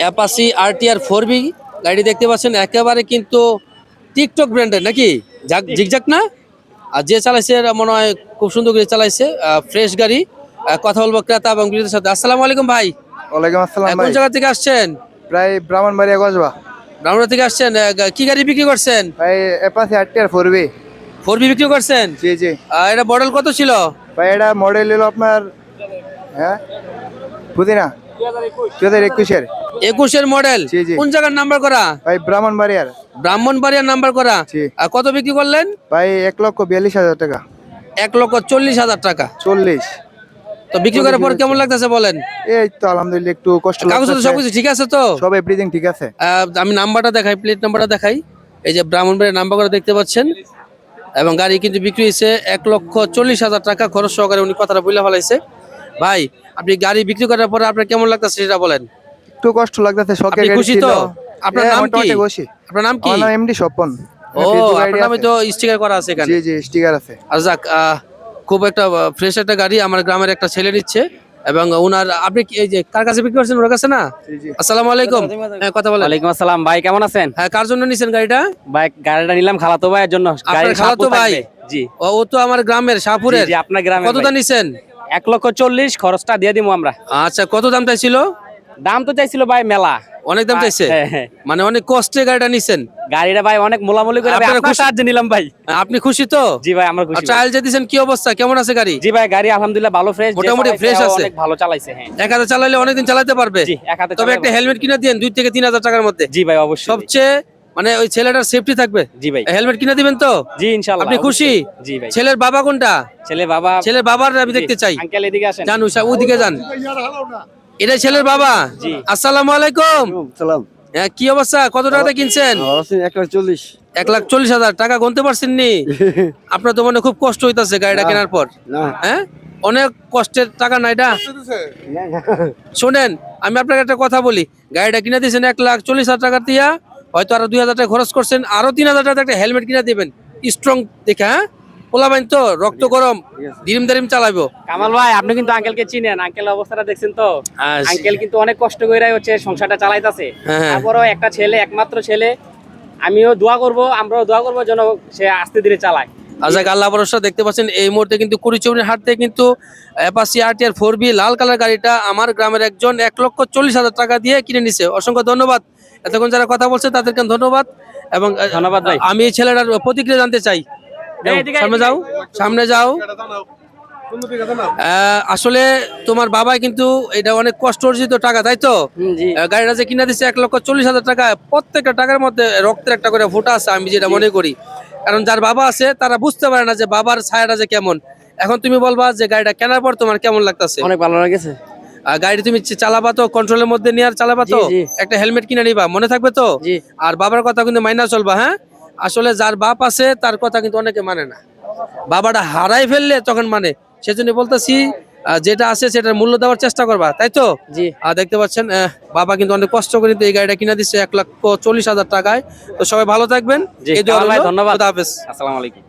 অ্যাপাসি RTR four B গাড়ি দেখতে পাচ্ছেন একেবারে কিন্তু টিকটক ব্র্যান্ডের নাকি? জাক জিগজাক না? আর যে চালাইছে মনে হয় খুব সুন্দর করে চালাইছে ফ্রেশ গাড়ি। কথা বলব ক্রেতা এবং বিক্রেতার সাথে। আসসালামু আলাইকুম ভাই। ওয়ালাইকুম আসসালাম কোন জায়গা থেকে আসছেন? প্রায় ব্রাহ্মণবাড়িয়া গজবা। ব্রাহ্মণা থেকে আসছেন কি গাড়ি বিক্রি করছেন? ভাই আটটি R four V four V বিক্রি করছেন? জি জি। এটা মডেল কত ছিল? ভাই এটা মডেল হলো আপনার হ্যাঁ? পুদিনা। দু হাজার একুশের? একুশের মডেল। কোন জায়গার নাম্বার করা? ভাই ব্রাহ্মণবাড়িয়ার। ব্রাহ্মণবাড়িয়ার নাম্বার করা? আর কত বিক্রি করলেন? ভাই এক লক্ষ বিয়াল্লিশ হাজার টাকা। এক লক্ষ চল্লিশ হাজার টাকা। চল্লিশ। তো বিক্রি করার পর কেমন লাগতেছে বলেন? এই তো আলহামদুলিল্লাহ একটু কষ্ট কাগজ লাগতেছে। সবকিছু ঠিক আছে তো? সব এভরিথিং ঠিক আছে। আহ, আমি নাম্বারটা দেখাই প্লেট নাম্বারটা দেখাই। এই যে ব্রাহ্মণবাড়ির নাম্বার করে দেখতে পাচ্ছেন। এবং গাড়ি কিন্তু বিক্রি হয়েছে এক লক্ষ চল্লিশ হাজার টাকা খরচ সহকারে উনি কথাটা বলে ফেলাইছে। ভাই আপনি গাড়ি বিক্রি করার পরে আপনার কেমন লাগতেছে সেটা বলেন। একটু কষ্ট লাগতেছে শখের গাড়ি খুশি ছিল। তো? আপনার নাম কি? আপনার নাম কি? আমার এমডি স্বপন। ও আপনার নামে তো স্টিকার করা আছে এখানে। জি জি স্টিকার আছে। আর যাক খুব একটা ফ্রেশ একটা গাড়ি আমার গ্রামের একটা ছেলে নিচ্ছে এবং ওনার আপনি কি- এই যে কার কাছে বিক্রি করছেন ওর কাছে না? জি জি। আসসালামু আলাইকুম। হ্যাঁ কথা বলেন। ওয়ালাইকুম আসসালাম। ভাই কেমন আছেন? হ্যাঁ কার জন্য নিছেন গাড়িটা? ভাই গাড়িটা নিলাম খালাতো ভাইয়ের জন্য। গাড়ির খালাতো ভাই? জি। ও ও তো আমার গ্রামের শাহপুরের জি আপনার গ্রামে কতটা নিছেন? এক লক্ষ চল্লিশ খরচটা দিয়ে দিব আমরা। আচ্ছা কত দাম চাইছিল? দাম তো চাইছিল ভাই মেলা। অনেক দাম চাইছে? হ্যাঁ, হ্যাঁ। মানে অনেক কষ্টে গাড়িটা নিছেন? গাড়িটা ভাই অনেক মোলামুলি করে। আপনার? সাহায্যে নিলাম ভাই। আপনি খুশি তো? জি ভাই আমরা খুশি। ট্রায়াল যে দিছেন কি অবস্থা? কেমন আছে গাড়ি? জি ভাই গাড়ি আলহামদুলিল্লাহ ভালো ফ্রেশ মোটামুটি fresh আছে। অনেক ভালো চালাইছে হ্যাঁ। এক হাতে চালাইলে অনেকদিন চালাতে পারবে? জি এক হাতে তবে একটা হেলমেট কিনে দিন দুই থেকে তিন হাজার টাকার মধ্যে। জি ভাই অবশ্যই। সবচেয়ে মানে ওই ছেলেটার সেফটি থাকবে? জি ভাই। হেলমেট কিনে দিবেন তো? জি ইনশাআল্লাহ আপনি খুশি? জি ভাই। ছেলের বাবা কোনটা? ছেলে বাবা ছেলের বাবার আমি দেখতে চাই। আঙ্কেল এদিকে আসেন। জান উষা ওদিকে যান। এটা ছেলের বাবা। জি। আসসালামু আলাইকুম। সালাম। হ্যাঁ, কি অবস্থা? কত টাকাতে কিনছেন? এক লাখ চল্লিশ। এক লাখ চল্লিশ হাজার। টাকা গুনতে পারছেন নি আপনার তো মনে খুব কষ্ট হইতাছে গাড়িটা কেনার পর। হ্যাঁ? অনেক কষ্টের টাকা না এটা? শোনেন আমি আপনাকে একটা কথা বলি। গাড়িটা কিনে দিয়েছেন এক লাখ চল্লিশ হাজার টাকা দিয়া। হয়তো আরও দুই হাজার টাকা খরচ করছেন আরও তিন হাজার টাকা একটা হেলমেট কিনে দিবেন। স্ট্রং দেখে হ্যাঁ? পোলাবাইন তো রক্ত গরম দিরিম দারিম চালাবো কামাল ভাই আপনি কিন্তু আঙ্কেলকে চিনেন আঙ্কেল অবস্থাটা দেখছেন তো? হ্যাঁ, আঙ্কেল কিন্তু অনেক কষ্ট করে হচ্ছে সংসারটা চালাইতাছে। হ্যাঁ, হ্যাঁ। তারপরও একটা ছেলে একমাত্র ছেলে আমিও দোয়া করব আমরাও দোয়া করব যেন সে আস্তে ধীরে চালায়। আজাক আল্লাহ ভরসা দেখতে পাচ্ছেন এই মুহূর্তে কিন্তু কুড়িচৌড়ির হাট থেকে কিন্তু অ্যাপাসি আরটিআর ফোর বি লাল কালার গাড়িটা আমার গ্রামের একজন এক লক্ষ চল্লিশ হাজার টাকা দিয়ে কিনে নিছে। অসংখ্য ধন্যবাদ। এতক্ষণ যারা কথা বলছে তাদেরকে ধন্যবাদ এবং ধন্যবাদ ভাই। আমি এই ছেলেটার প্রতিক্রিয়া জানতে চাই। সামনে যাও সামনে যাও। আসলে তোমার বাবা কিন্তু এটা অনেক কষ্ট অর্জিত টাকা তাই তো? গাড়িটা যে কিনা দিচ্ছে এক লক্ষ চল্লিশ হাজার টাকা প্রত্যেকটা টাকার মধ্যে রক্তের একটা করে ফোঁটা আছে আমি যেটা মনে করি। কারণ যার বাবা আছে তারা বুঝতে পারে না যে বাবার ছায়াটা যে কেমন। এখন তুমি বলবা যে গাড়িটা কেনার পর তোমার কেমন লাগতেছে? অনেক ভালো লাগেছে। গাড়ি তুমি চালাবা তো কন্ট্রোলের মধ্যে নিয়ে আর চালাবা তো। একটা হেলমেট কিনে নিবা মনে থাকবে তো? আর বাবার কথা কিন্তু মাইনা চলবা হ্যাঁ? আসলে যার বাপ আছে তার কথা কিন্তু অনেকে মানে না। বাবাটা হারাই ফেললে তখন মানে। সেজন্য বলতেছি যেটা আছে সেটার মূল্য দেওয়ার চেষ্টা করবা তাই তো? আর দেখতে পাচ্ছেন বাবা কিন্তু অনেক কষ্ট করে এই গাড়িটা কিনে দিচ্ছে এক লক্ষ চল্লিশ হাজার টাকায়। তো সবাই ভালো থাকবেন। ধন্যবাদ। আসসালামু আলাইকুম।